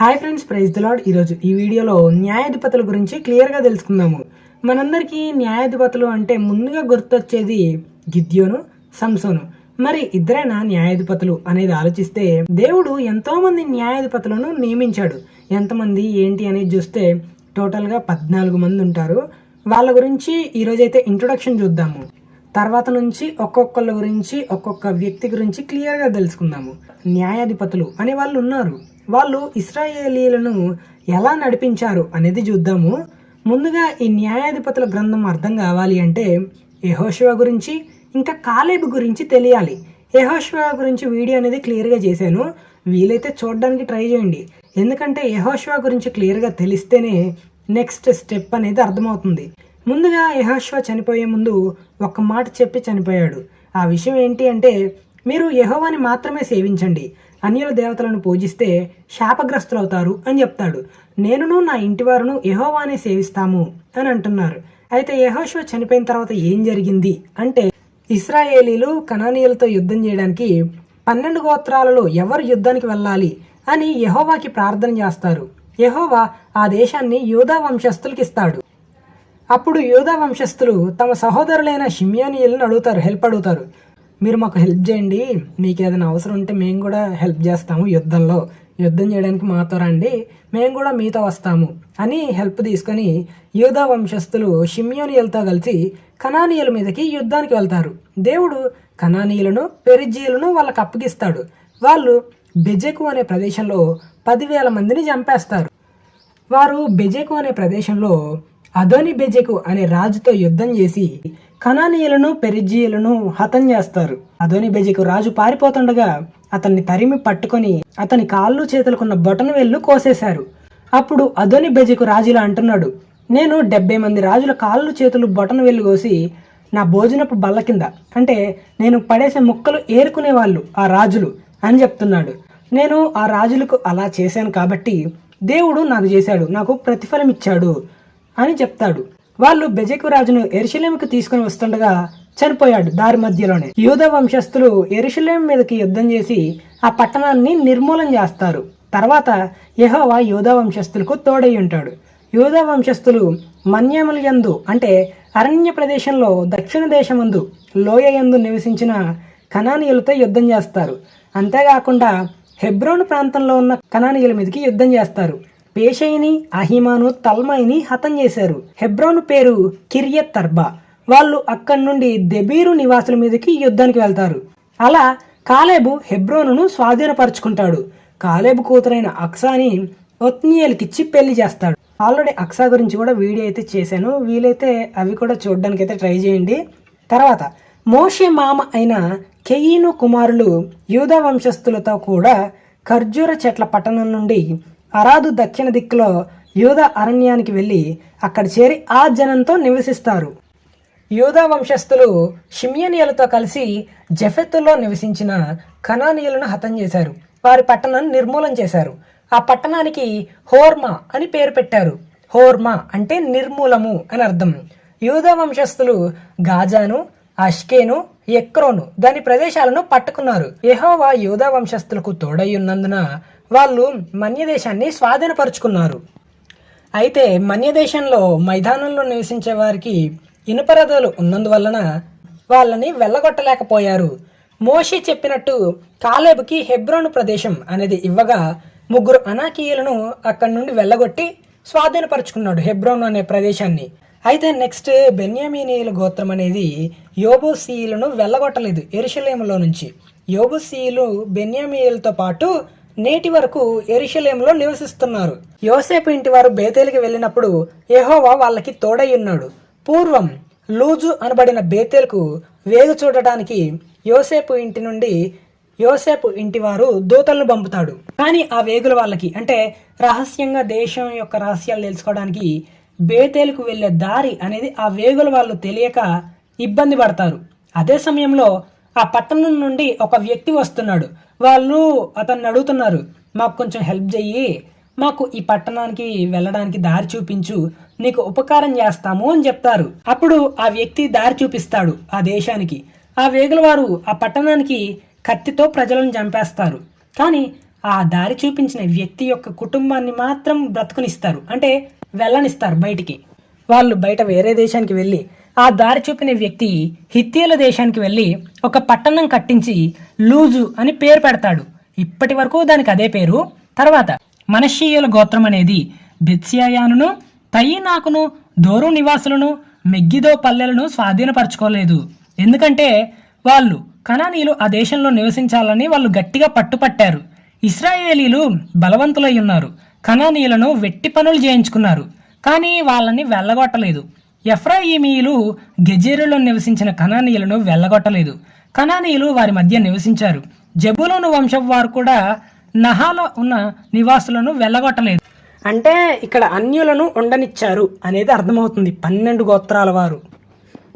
Hi friends praise the Lord ఈరోజు ఈ వీడియోలో న్యాయాధిపతుల గురించి క్లియర్గా తెలుసుకుందాము. మనందరికీ న్యాయాధిపతులు అంటే ముందుగా గుర్తొచ్చేది గిద్యోను సంసోను. మరి ఇద్దరైనా న్యాయాధిపతులు అనేది ఆలోచిస్తే దేవుడు ఎంతోమంది న్యాయాధిపతులను నియమించాడు. ఎంతమంది ఏంటి అనేది చూస్తే టోటల్గా పద్నాలుగు మంది ఉంటారు. వాళ్ళ గురించి ఈరోజైతే ఇంట్రొడక్షన్ చూద్దాము. తర్వాత నుంచి ఒక్కొక్కళ్ళ గురించి ఒక్కొక్క వ్యక్తి గురించి క్లియర్గా తెలుసుకుందాము. న్యాయాధిపతులు అనే వాళ్ళు ఉన్నారు. వాళ్ళు ఇస్రాయేలీలను ఎలా నడిపించారు అనేది చూద్దాము. ముందుగా ఈ న్యాయాధిపతుల గ్రంథం అర్థం కావాలి అంటే యహోశివ గురించి ఇంకా కాలేబు గురించి తెలియాలి. యహోశివ గురించి వీడియో అనేది క్లియర్గా చేశాను. వీలైతే చూడడానికి ట్రై చేయండి. ఎందుకంటే యహోశివ గురించి క్లియర్గా తెలిస్తేనే నెక్స్ట్ స్టెప్ అనేది అర్థమవుతుంది. ముందుగా యహోశివ చనిపోయే ముందు ఒక మాట చెప్పి చనిపోయాడు. ఆ విషయం ఏంటి అంటే మీరు యహోవాని మాత్రమే సేవించండి. అన్యుల దేవతలను పూజిస్తే శాపగ్రస్తులవుతారు అని చెప్తాడు. నేనును నా ఇంటి వారును యహోవానే సేవిస్తాము అని అంటున్నారు. అయితే యహోశివ చనిపోయిన తర్వాత ఏం జరిగింది? అంటే ఇస్రాయేలీలు కణానీయులతో యుద్ధం చేయడానికి పన్నెండు గోత్రాలలో ఎవరు యుద్ధానికి వెళ్ళాలి అని యహోవాకి ప్రార్థన చేస్తారు. యహోవా ఆ దేశాన్ని యూదా వంశస్థులకి ఇస్తాడు. అప్పుడు యూదా వంశస్థులు తమ సహోదరులైన షిమియానీయులను అడుగుతారు హెల్ప్ అడుగుతారు. మీరు మాకు హెల్ప్ చేయండి. మీకు ఏదైనా అవసరం ఉంటే మేము కూడా హెల్ప్ చేస్తాము యుద్ధంలో. యుద్ధం చేయడానికి మాతో రండి. మేము కూడా మీతో వస్తాము అని హెల్ప్ తీసుకొని యూదా వంశస్థులు షిమ్యోనియలతో కలిసి కనానీయుల మీదకి యుద్ధానికి వెళ్తారు. దేవుడు కనానీయులను పెరిజీయులను వాళ్ళకి అప్పగిస్తాడు. వాళ్ళు బెజెకు అనే ప్రదేశంలో పదివేల మందిని చంపేస్తారు. వారు బెజెకు అనే ప్రదేశంలో అదోని బెజెకు అనే రాజుతో యుద్ధం చేసి కణానీయులను పెరిజీయులను హతం చేస్తారు. అదోని బెజికు రాజు పారిపోతుండగా అతన్ని తరిమి పట్టుకొని అతని కాళ్ళు చేతులకున్న బొటన వెళ్ళు కోసేశారు. అప్పుడు అదోని బెజికు రాజులా అంటున్నాడు నేను డెబ్బై మంది రాజుల కాళ్ళు చేతులు బొటన వెళ్ళు కోసి నా భోజనపు బల్ల కింద అంటే నేను పడేసే ముక్కలు ఏరుకునే వాళ్ళు ఆ రాజులు అని చెప్తున్నాడు. నేను ఆ రాజులకు అలా చేశాను కాబట్టి దేవుడు నాకు చేశాడు నాకు ప్రతిఫలం ఇచ్చాడు అని చెప్తాడు. వాళ్ళు బెజకు రాజును ఎరుశలేముకు తీసుకుని వస్తుండగా చనిపోయాడు దారి మధ్యలోనే. యూద వంశస్థులు ఎరుశలేం మీదకి యుద్ధం చేసి ఆ పట్టణాన్ని నిర్మూలన చేస్తారు. తర్వాత యహోవా యూదా వంశస్థులకు తోడై ఉంటాడు. యూదా వంశస్థులు మన్యములయందు అంటే అరణ్య ప్రదేశంలో దక్షిణ దేశమందు లోయ యందు నివసించిన కనానీయులతో యుద్ధం చేస్తారు. అంతేకాకుండా హెబ్రోన్ ప్రాంతంలో ఉన్న కనానీయుల మీదకి యుద్ధం చేస్తారు. పేషయిని అహిమాను తల్మైని హతం చేశారు. హెబ్రోను పేరు కిరియత్ తర్బా వాళ్ళు అక్కడి నుండి దెబీరు నివాసుల మీదకి యుద్ధానికి వెళ్తారు. అలా కాలేబు హెబ్రోనును స్వాధీనపరుచుకుంటాడు. కాలేబు కూతురైన అక్సాని ఒత్నియల్కిచ్చి పెళ్ళి చేస్తాడు. ఆల్రెడీ అక్సా గురించి కూడా వీడియో అయితే చేశాను. వీలైతే అవి కూడా చూడడానికి అయితే ట్రై చేయండి. తర్వాత మోషే మామ అయిన కెయీను కుమారులు యూదా వంశస్థులతో కూడా ఖర్జూర చెట్ల పట్టణం నుండి అరాదు దక్షిణ దిక్కులో యూదా అరణ్యానికి వెళ్ళి అక్కడ చేరి ఆ జనంతో నివసిస్తారు. యూదా వంశస్థులు షిమియనియలతో కలిసి జఫెత్తులో నివసించిన కనానీయులను హతం చేశారు. వారి పట్టణాన్ని నిర్మూలన చేశారు. ఆ పట్టణానికి హోర్మా అని పేరు పెట్టారు. హోర్మా అంటే నిర్మూలము అని అర్థం. యూదా వంశస్థులు గాజాను అష్కేను ఎక్రోను. దాని ప్రదేశాలను పట్టుకున్నారు. యహోవా యూదా వంశస్థులకు తోడయ్యున్నందున వాళ్ళు మన్యదేశాన్ని స్వాధీనపరుచుకున్నారు. అయితే మన్యదేశంలో మైదానంలో నివసించే వారికి ఇనుపరదలు ఉన్నందువలన వాళ్ళని వెళ్ళగొట్టలేకపోయారు. మోషి చెప్పినట్టు కాలేబుకి హెబ్రోను ప్రదేశం అనేది ఇవ్వగా ముగ్గురు అనాకీయులను అక్కడి నుండి వెళ్ళగొట్టి స్వాధీనపరుచుకున్నాడు హెబ్రోను అనే ప్రదేశాన్ని. అయితే నెక్స్ట్ బెన్యామీనీయుల గోత్రం అనేది యోబోసీయులను వెళ్ళగొట్టలేదు ఎరుషలేములో నుంచి. యోబోసీయులు బెన్యామీయులతో పాటు నేటి వరకు ఎరుషలేంలో నివసిస్తున్నారు. యోసేపు ఇంటి వారు బేతేలికి వెళ్ళినప్పుడు ఎహోవా వాళ్ళకి తోడై ఉన్నాడు పూర్వం లూజు అనబడిన బేతేల్కు వేగు చూడటానికి యోసేపు ఇంటి నుండి యోసేపు ఇంటి వారు దూతలను పంపుతాడు. కానీ ఆ వేగుల వాళ్ళకి అంటే రహస్యంగా దేశం యొక్క రహస్యాలు తెలుసుకోవడానికి బేతేలకు వెళ్ళే దారి అనేది ఆ వేగుల వాళ్ళు తెలియక ఇబ్బంది పడతారు. అదే సమయంలో ఆ పట్టణం నుండి ఒక వ్యక్తి వస్తున్నాడు. వాళ్ళు అతన్ని అడుగుతున్నారు మాకు కొంచెం హెల్ప్ చెయ్యి. మాకు ఈ పట్టణానికి వెళ్ళడానికి దారి చూపించు. నీకు ఉపకారం చేస్తాము అని చెప్తారు. అప్పుడు ఆ వ్యక్తి దారి చూపిస్తాడు ఆ దేశానికి. ఆ వేగుల వారు ఆ పట్టణానికి కత్తితో ప్రజలను చంపేస్తారు. కానీ ఆ దారి చూపించిన వ్యక్తి యొక్క కుటుంబాన్ని మాత్రం బ్రతుకునిస్తారు. అంటే వెళ్ళనిస్తారు బయటికి. వాళ్ళు బయట వేరే దేశానికి వెళ్ళి ఆ దారి చూపిన వ్యక్తి హిత్తీల దేశానికి వెళ్ళి ఒక పట్టణం కట్టించి లూజు అని పేరు పెడతాడు. ఇప్పటి వరకు దానికి అదే పేరు. తర్వాత మనషీయుల గోత్రం అనేది బెత్సియాయానును తయ్యినాకును దోరు నివాసులను మెగ్గిదో పల్లెలను స్వాధీనపరచుకోలేదు. ఎందుకంటే వాళ్ళు కణానీలు ఆ దేశంలో నివసించాలని వాళ్ళు గట్టిగా పట్టుపట్టారు. ఇస్రాయేలీలు బలవంతులై ఉన్నారు. కనానీయులను వెట్టి పనులు చేయించుకున్నారు కానీ వాళ్ళని వెళ్ళగొట్టలేదు. ఎఫ్రాయిమీయులు గెజేరులో నివసించిన కనానీయులను వెళ్ళగొట్టలేదు. కణానీయులు వారి మధ్య నివసించారు. జబులోను వంశం వారు కూడా నహాలో ఉన్న నివాసులను వెళ్ళగొట్టలేదు. అంటే ఇక్కడ అన్యులను ఉండనిచ్చారు అనేది అర్థమవుతుంది పన్నెండు గోత్రాల వారు.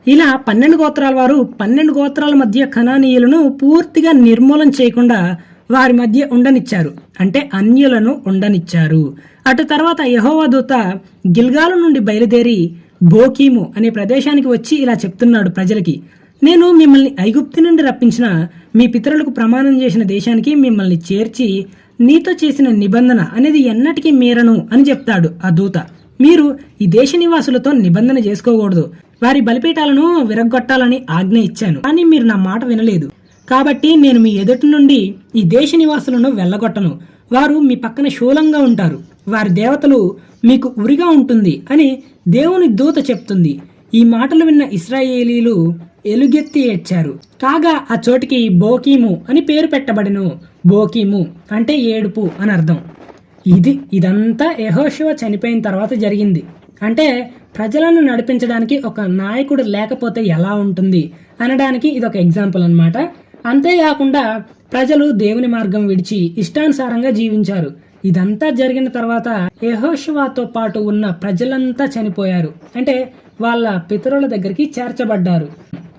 ఇలా పన్నెండు గోత్రాల వారు పన్నెండు గోత్రాల మధ్య కణానీయులను పూర్తిగా నిర్మూలన చేయకుండా వారి మధ్య ఉండనిచ్చారు. అంటే అన్యులను ఉండనిచ్చారు. అటు తర్వాత యహోవా దూత గిల్గాలు నుండి బయలుదేరి బోకీము అనే ప్రదేశానికి వచ్చి ఇలా చెప్తున్నాడు ప్రజలకి. నేను మిమ్మల్ని ఐగుప్తి నుండి రప్పించిన మీ పితరులకు ప్రమాణం చేసిన దేశానికి మిమ్మల్ని చేర్చి నీతో చేసిన నిబంధన అనేది ఎన్నటికీ మీరను అని చెప్తాడు ఆ దూత. మీరు ఈ దేశ నివాసులతో నిబంధన చేసుకోకూడదు. వారి బలిపీఠాలను విరగొట్టాలని ఆజ్ఞ ఇచ్చాను. కానీ మీరు నా మాట వినలేదు. కాబట్టి నేను మీ ఎదుటి నుండి ఈ దేశ నివాసులను వెళ్ళగొట్టను. వారు మీ పక్కన శూలంగా ఉంటారు. వారి దేవతలు మీకు ఉరిగా ఉంటుంది అని దేవుని దూత చెప్తుంది. ఈ మాటలు విన్న ఇస్రాయేలీలు ఎలుగెత్తి ఏడ్చారు. కాగా ఆ చోటికి బోకీము అని పేరు పెట్టబడిను. బోకీము అంటే ఏడుపు అని అర్థం. ఇది ఇదంతా యహోశివ చనిపోయిన తర్వాత జరిగింది. అంటే ప్రజలను నడిపించడానికి ఒక నాయకుడు లేకపోతే ఎలా ఉంటుంది? అనడానికి ఇది ఒక ఎగ్జాంపుల్ అన్నమాట. అంతేకాకుండా ప్రజలు దేవుని మార్గం విడిచి ఇష్టానుసారంగా జీవించారు. ఇదంతా జరిగిన తర్వాత యహోషువాతో పాటు ఉన్న ప్రజలంతా చనిపోయారు. అంటే వాళ్ళ పితరుల దగ్గరికి చేర్చబడ్డారు.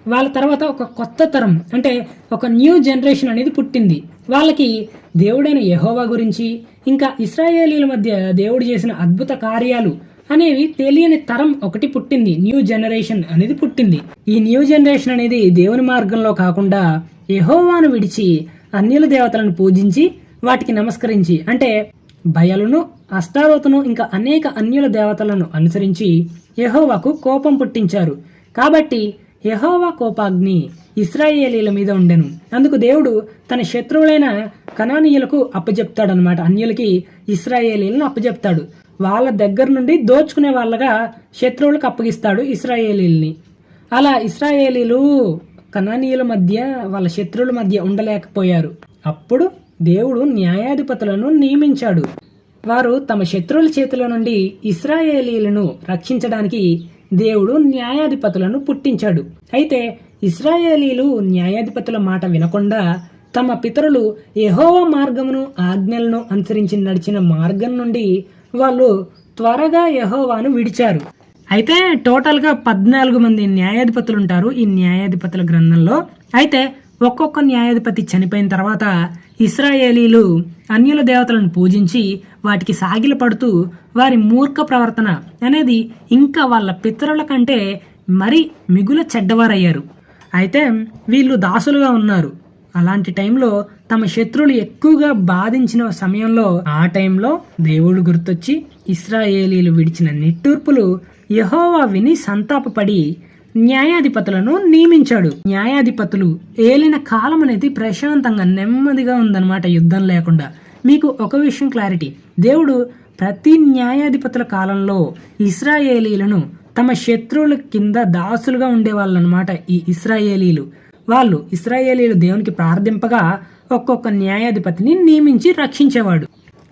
వాళ్ళ తర్వాత ఒక కొత్త తరం అంటే ఒక న్యూ జనరేషన్ అనేది పుట్టింది. వాళ్ళకి దేవుడైన యహోవా గురించి ఇంకా ఇస్రాయేలీల మధ్య దేవుడు చేసిన అద్భుత కార్యాలు అనేవి తెలియని తరం ఒకటి పుట్టింది. న్యూ జనరేషన్ అనేది పుట్టింది. ఈ న్యూ జనరేషన్ అనేది దేవుని మార్గంలో కాకుండా యహోవాను విడిచి అన్యుల దేవతలను పూజించి వాటికి నమస్కరించి అంటే భయలను అష్టారోతను ఇంకా అనేక అన్యుల దేవతలను అనుసరించి యహోవాకు కోపం పుట్టించారు. కాబట్టి యహోవా కోపాగ్ని ఇస్రాయేలీల మీద ఉండెను. అందుకు దేవుడు తన శత్రువులైన కనానీయులకు అప్పజెప్తాడనమాట అన్యులకి ఇస్రాయేలీలను అప్పజెప్తాడు. వాళ్ళ దగ్గర నుండి దోచుకునే వాళ్ళగా శత్రువులకు అప్పగిస్తాడు ఇస్రాయేలీల్ని అలా ఇస్రాయేలీలు కనానీయుల మధ్య వాళ్ళ శత్రువుల మధ్య ఉండలేకపోయారు. అప్పుడు దేవుడు న్యాయాధిపతులను నియమించాడు. వారు తమ శత్రువుల చేతుల నుండి ఇస్రాయేలీలను రక్షించడానికి దేవుడు న్యాయాధిపతులను పుట్టించాడు. అయితే ఇస్రాయేలీలు న్యాయాధిపతుల మాట వినకుండా తమ పితరులు యెహోవా మార్గమును ఆజ్ఞలను అనుసరించి నడిచిన మార్గం నుండి వాళ్ళు త్వరగా యహోవాను విడిచారు. అయితే టోటల్గా పద్నాలుగు మంది న్యాయాధిపతులు ఉంటారు ఈ న్యాయాధిపతుల గ్రంథంలో. అయితే ఒక్కొక్క న్యాయాధిపతి చనిపోయిన తర్వాత ఇస్రాయేలీలు అన్యుల దేవతలను పూజించి వాటికి సాగిల పడుతూ వారి మూర్ఖ ప్రవర్తన అనేది ఇంకా వాళ్ళ పితరుల కంటే మరి మిగుల చెడ్డవారయ్యారు. అయితే వీళ్ళు దాసులుగా ఉన్నారు. అలాంటి టైంలో తమ శత్రువులు ఎక్కువగా బాధించిన సమయంలో ఆ టైంలో దేవుడు గుర్తొచ్చి ఇస్రాయేలీలు విడిచిన నిట్టూర్పులు యహోవా విని సంతాపపడి న్యాయాధిపతులను నియమించాడు. న్యాయాధిపతులు ఏలిన కాలం అనేది ప్రశాంతంగా నెమ్మదిగా ఉందన్నమాట యుద్ధం లేకుండా. మీకు ఒక విషయం క్లారిటీ. దేవుడు ప్రతి న్యాయాధిపతుల కాలంలో ఇస్రాయేలీలను తమ శత్రువుల కింద దాసులుగా ఉండేవాళ్ళనమాట ఈ ఇస్రాయేలీలు. వాళ్ళు ఇస్రాయేలీలు దేవునికి ప్రార్థింపగా ఒక్కొక్క న్యాయాధిపతిని నియమించి రక్షించేవాడు.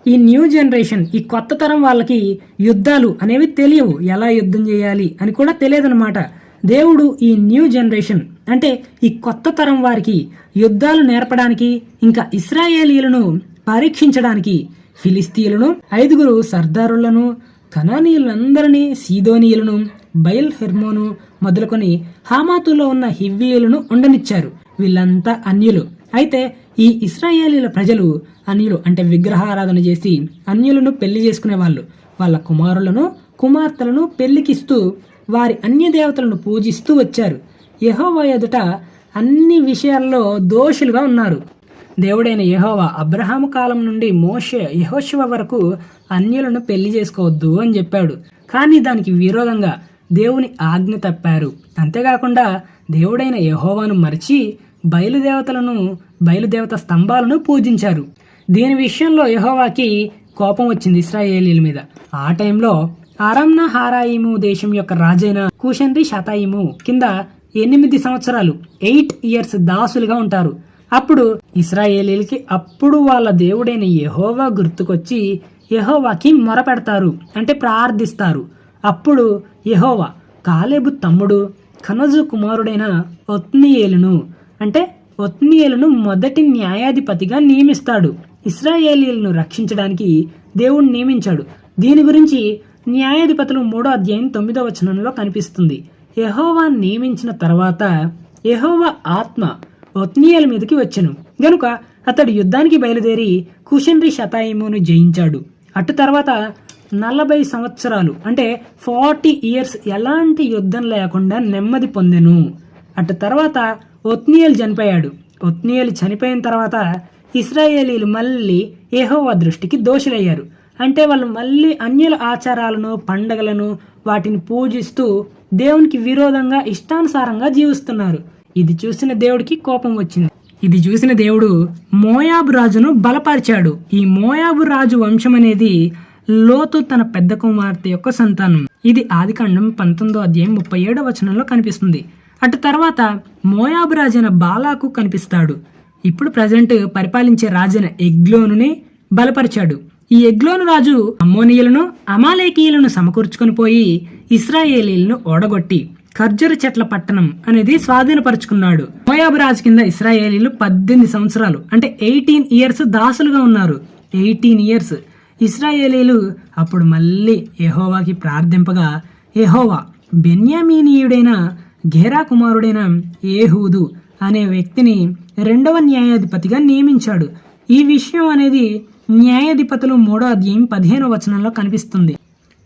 ఈ న్యూ జనరేషన్ ఈ కొత్త తరం వాళ్ళకి యుద్ధాలు అనేవి తెలియవు. ఎలా యుద్ధం చేయాలి అని కూడా తెలియదన్నమాట. దేవుడు ఈ న్యూ జనరేషన్ అంటే ఈ కొత్త తరం వారికి యుద్ధాలు నేర్పడానికి ఇంకా ఇస్రాయేలీలను పరీక్షించడానికి ఫిలిస్తీయులను ఐదుగురు సర్దారులను కనానీయులందరినీ సీదోనీయులను బయల్ హెర్మోను మొదలుకొని హామాతులో ఉన్న హివ్వీయులను ఉండనిచ్చారు. వీళ్ళంతా అన్యులు. అయితే ఈ ఇస్రాయేలీల ప్రజలు అన్యులు అంటే విగ్రహారాధన చేసి అన్యులను పెళ్ళి చేసుకునే వాళ్ళు. వాళ్ళ కుమారులను కుమార్తెలను పెళ్ళికిస్తూ వారి అన్య దేవతలను పూజిస్తూ వచ్చారు. యహోవా ఎదుట అన్ని విషయాల్లో దోషులుగా ఉన్నారు. దేవుడైన యహోవా అబ్రహాము కాలం నుండి మోషే యహోశివ వరకు అన్యులను పెళ్ళి చేసుకోవద్దు అని చెప్పాడు. కానీ దానికి విరోధంగా దేవుని ఆజ్ఞ తప్పారు. అంతేకాకుండా దేవుడైన యహోవాను మరిచి బయలుదేవతలను బయలుదేవత స్తంభాలను పూజించారు. దీని విషయంలో యెహోవాకి కోపం వచ్చింది ఇస్రాయేలీల మీద. ఆ టైంలో అరమ్న హారాయిము దేశం యొక్క రాజైన కూషన్రి శతాయిము కింద ఎనిమిది సంవత్సరాలు ఎయిట్ ఇయర్స్ దాసులుగా ఉంటారు. అప్పుడు ఇస్రాయేలీలకి అప్పుడు వాళ్ళ దేవుడైన యహోవా గుర్తుకొచ్చి యెహోవాకి మొరపెడతారు అంటే ప్రార్థిస్తారు. అప్పుడు యహోవా కాలేబు తమ్ముడు కనజు కుమారుడైన ఒత్నియేలును అంటే ఒత్నియేలును మొదటి న్యాయాధిపతిగా నియమిస్తాడు. ఇస్రాయేలీలను రక్షించడానికి దేవుడు నియమించాడు. దీని గురించి న్యాయాధిపతులు మూడో అధ్యాయం తొమ్మిదో వచనంలో కనిపిస్తుంది. యహోవా నియమించిన తర్వాత యహోవా ఆత్మ ఒత్నియేల మీదకి వచ్చెను. గనుక అతడు యుద్ధానికి బయలుదేరి కుషన్రి శతాయిమును జయించాడు. అటు తర్వాత నలభై సంవత్సరాలు అంటే ఫార్టీ ఇయర్స్ ఎలాంటి యుద్ధం లేకుండా నెమ్మది పొందెను. అటు తర్వాత ఒత్నీయలు చనిపోయాడు. ఒత్నియేల్ చనిపోయిన తర్వాత ఇస్రాయేలీలు మళ్ళీ ఏహోవా దృష్టికి దోషులయ్యారు. అంటే వాళ్ళు మళ్ళీ అన్యుల ఆచారాలను పండగలను వాటిని పూజిస్తూ దేవునికి విరోధంగా ఇష్టానుసారంగా జీవిస్తున్నారు. ఇది చూసిన దేవుడికి కోపం వచ్చింది. ఇది చూసిన దేవుడు మోయాబు రాజును బలపరిచాడు. ఈ మోయాబు రాజు వంశం అనేది లోతు తన పెద్ద కుమార్తె యొక్క సంతానం. ఇది ఆదికాండం పంతొమ్మిదో అధ్యాయం ముప్పై ఏడో వచనంలో కనిపిస్తుంది. అటు తర్వాత మోయాబు రాజైన బాలాకు కనిపిస్తాడు. ఇప్పుడు ప్రజెంట్ పరిపాలించే రాజైన ఎగ్లోనుని బలపరిచాడు. ఈ ఎగ్లోను రాజు అమ్మోనియలను అమాలేకీయులను సమకూర్చుకొని పోయి ఇస్రాయేలీలను ఓడగొట్టి ఖర్జూర చెట్ల పట్టణం అనేది స్వాధీనపరుచుకున్నాడు. మోయాబు రాజు కింద ఇస్రాయేలీలు పద్దెనిమిది సంవత్సరాలు అంటే ఎయిటీన్ ఇయర్స్ దాసులుగా ఉన్నారు. Eighteen years. ఇస్రాయేలీలు అప్పుడు మళ్ళీ ఎహోవాకి ప్రార్థింపగా ఎహోవా బెన్యామీనీయుడైన గేరా కుమారుడైన ఏహూదు అనే వ్యక్తిని రెండవ న్యాయాధిపతిగా నియమించాడు. ఈ విషయం అనేది న్యాయాధిపతులు మూడో అధ్యాయం పదిహేనో వచనంలో కనిపిస్తుంది.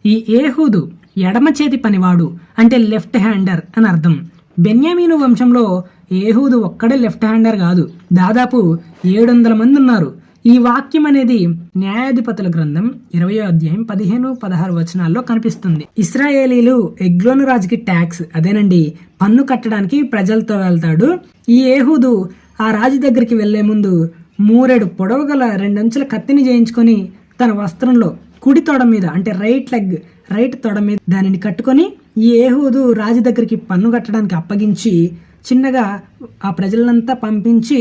ఈ ఏహూదు ఎడమ చేతి పనివాడు అంటే లెఫ్ట్ హ్యాండర్ అని అర్థం. బెన్యామీను వంశంలో ఏహూదు ఒక్కడే లెఫ్ట్ హ్యాండర్ కాదు. దాదాపు ఏడు వందల మంది ఉన్నారు. ఈ వాక్యం అనేది న్యాయాధిపతుల గ్రంథం ఇరవై అధ్యాయం పదిహేను పదహారు వచనాల్లో కనిపిస్తుంది. ఇస్రాయేలీలు ఎగ్లోను రాజుకి ట్యాక్స్ అదేనండి పన్ను కట్టడానికి ప్రజలతో వెళ్తాడు. ఈ ఏహూదు ఆ రాజు దగ్గరికి వెళ్ళే ముందు మూరెడు పొడవు గల రెండంచుల కత్తిని చేయించుకొని తన వస్త్రంలో కుడి తొడ మీద అంటే రైట్ లెగ్ రైట్ తొడ మీద దానిని కట్టుకొని ఈ ఏహూదు రాజు దగ్గరికి పన్ను కట్టడానికి అప్పగించి చిన్నగా ఆ ప్రజలంతా పంపించి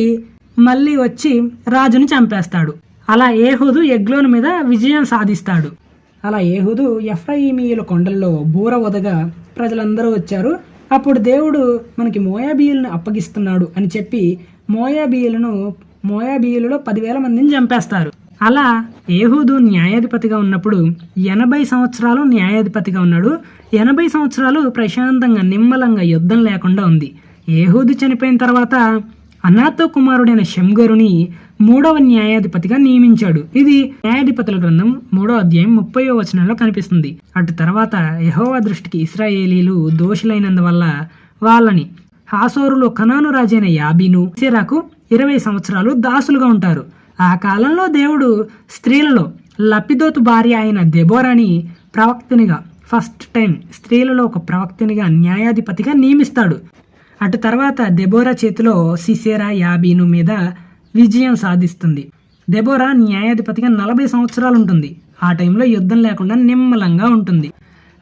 మళ్ళీ వచ్చి రాజుని చంపేస్తాడు. అలా ఏహూదు ఎగ్లోన్ మీద విజయం సాధిస్తాడు. అలా ఏహుదు ఎఫ్రాయిమీయుల కొండల్లో బూర వదగా ప్రజలందరూ వచ్చారు. అప్పుడు దేవుడు మనకి మోయాబీయులను అప్పగిస్తున్నాడు అని చెప్పి మోయాబీయులను మోయాబీయులలో పదివేల మందిని చంపేస్తారు. అలా ఏహూదు న్యాయాధిపతిగా ఉన్నప్పుడు ఎనభై సంవత్సరాలు న్యాయాధిపతిగా ఉన్నాడు. ఎనభై సంవత్సరాలు ప్రశాంతంగా నిమ్మలంగా యుద్ధం లేకుండా ఉంది. ఏహూదు చనిపోయిన తర్వాత అనాథ కుమారుడైన షంగరుని మూడవ న్యాయాధిపతిగా నియమించాడు. ఇది న్యాయాధిపతుల గ్రంథం మూడో అధ్యాయం ముప్పై వచనంలో కనిపిస్తుంది. అటు తర్వాత యహోవా దృష్టికి ఇస్రాయేలీలు దోషులైనందువల్ల వాళ్ళని హాసోరులో కనాను రాజైన యాబీను సిరాకు ఇరవై సంవత్సరాలు దాసులుగా ఉంటారు. ఆ కాలంలో దేవుడు స్త్రీలలో లపిదోతు భార్య అయిన దెబోరాని ప్రవక్తనిగా ఫస్ట్ టైం స్త్రీలలో ఒక ప్రవక్తనిగా న్యాయాధిపతిగా నియమిస్తాడు. అటు తర్వాత దెబోరా చేతిలో సిసేరా యాబీను మీద విజయం సాధిస్తుంది. దెబోరా న్యాయాధిపతిగా నలభై సంవత్సరాలు ఉంటుంది ఆ టైంలో యుద్ధం లేకుండా నిమ్మలంగా ఉంటుంది.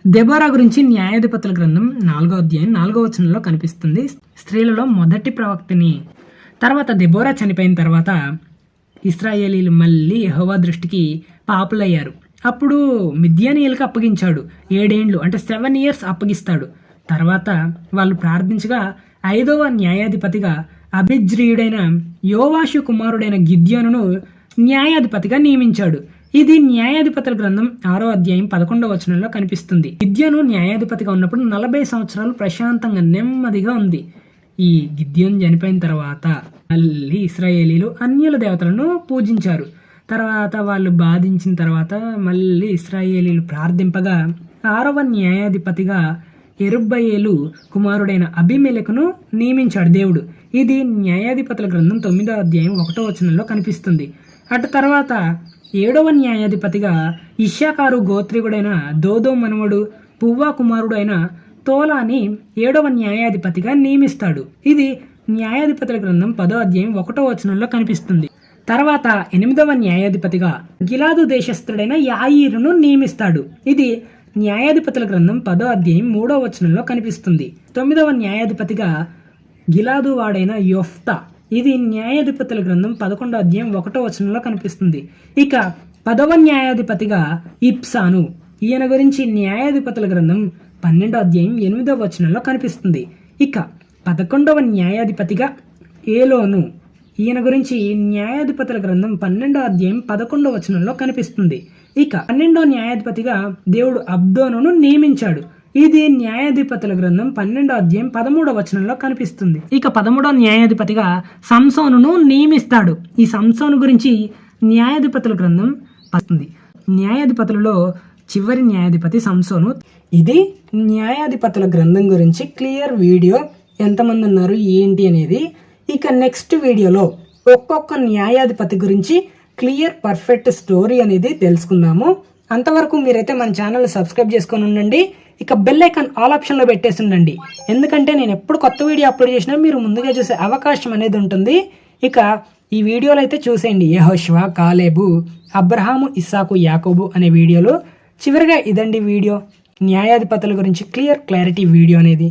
దెబోరా గురించి న్యాయాధిపతుల గ్రంథం నాలుగో అధ్యాయం నాలుగో వచనంలో కనిపిస్తుంది. స్త్రీలలో మొదటి ప్రవక్తని. తర్వాత దెబోరా చనిపోయిన తర్వాత ఇస్రాయేలీలు మళ్ళీ యహోవా దృష్టికి పాపులయ్యారు. అప్పుడు మిథ్యానీయులకు అప్పగించాడు. ఏడేండ్లు అంటే సెవెన్ ఇయర్స్ అప్పగిస్తాడు. తర్వాత వాళ్ళు ప్రార్థించగా ఐదవ న్యాయాధిపతిగా అభిజ్రీయుడైన యోవాషు కుమారుడైన గిద్యోనును న్యాయాధిపతిగా నియమించాడు. ఇది న్యాయాధిపతుల గ్రంథం ఆరో అధ్యాయం పదకొండవ వచనంలో కనిపిస్తుంది. గిద్యోను న్యాయాధిపతిగా ఉన్నప్పుడు నలభై సంవత్సరాలు ప్రశాంతంగా నెమ్మదిగా ఉంది. ఈ గిద్యోన్ చనిపోయిన తర్వాత మళ్ళీ ఇస్రాయేలీలు అన్యుల దేవతలను పూజించారు. తర్వాత వాళ్ళు బాధించిన తర్వాత మళ్ళీ ఇస్రాయేలీలు ప్రార్థింపగా ఆరవ న్యాయాధిపతిగా ఎరుబ్బయేలు కుమారుడైన అభిమేలకును నియమించాడు దేవుడు. ఇది న్యాయాధిపతుల గ్రంథం తొమ్మిదో అధ్యాయం ఒకటో వచనంలో కనిపిస్తుంది. అటు తర్వాత ఏడవ న్యాయాధిపతిగా ఇషాకారు గోత్రికుడైన దోదో మనవడు పువ్వా కుమారుడు అయిన తోలాని ఏడవ న్యాయాధిపతిగా నియమిస్తాడు. ఇది న్యాయాధిపతుల గ్రంథం పదో అధ్యాయం ఒకటో వచనంలో కనిపిస్తుంది. తర్వాత ఎనిమిదవ న్యాయాధిపతిగా గిలాదు దేశస్థుడైన యాయిరును నియమిస్తాడు. ఇది న్యాయాధిపతుల గ్రంథం పదో అధ్యాయం మూడో వచనంలో కనిపిస్తుంది. తొమ్మిదవ న్యాయాధిపతిగా గిలాదు వాడైన యొఫ్తా. ఇది న్యాయాధిపతుల గ్రంథం పదకొండో అధ్యాయం ఒకటో వచనంలో కనిపిస్తుంది. ఇక పదవ న్యాయాధిపతిగా ఇప్సాను. ఈయన గురించి న్యాయాధిపతుల గ్రంథం పన్నెండో అధ్యాయం ఎనిమిదవ వచనంలో కనిపిస్తుంది. ఇక పదకొండవ న్యాయాధిపతిగా ఏలోను. ఈయన గురించి న్యాయాధిపతుల గ్రంథం పన్నెండో అధ్యాయం పదకొండవ వచనంలో కనిపిస్తుంది. ఇక పన్నెండో న్యాయాధిపతిగా దేవుడు అబ్దోనును నియమించాడు. ఇది న్యాయాధిపతుల గ్రంథం పన్నెండో అధ్యాయం పదమూడో వచనంలో కనిపిస్తుంది. ఇక పదమూడో న్యాయాధిపతిగా సంసోనును నియమిస్తాడు. ఈ సంసోను గురించి న్యాయాధిపతుల గ్రంథం వస్తుంది న్యాయాధిపతులలో చివరి న్యాయాధిపతి సంసోను. ఇది న్యాయాధిపతుల గ్రంథం గురించి క్లియర్ వీడియో ఎంతమంది ఉన్నారు ఏంటి అనేది ఇక నెక్స్ట్ వీడియోలో ఒక్కొక్క న్యాయాధిపతి గురించి క్లియర్ పర్ఫెక్ట్ స్టోరీ అనేది తెలుసుకుందాము. అంతవరకు మీరైతే మన ఛానల్ సబ్స్క్రైబ్ చేసుకొని ఉండండి. ఇక బెల్ ఐకాన్ ఆల్ ఆప్షన్లో పెట్టేసి ఉండండి. ఎందుకంటే నేను ఎప్పుడు కొత్త వీడియో అప్లోడ్ చేసినా మీరు ముందుగా చూసే అవకాశం అనేది ఉంటుంది. ఇక ఈ వీడియోలు అయితే చూసేయండి. యహోష్వా కాలేబు అబ్రహాము ఇస్సాకు యాకోబు అనే వీడియోలు. చివరిగా ఇదండి వీడియో. న్యాయాధిపతుల గురించి క్లియర్ క్లారిటీ వీడియో అనేది.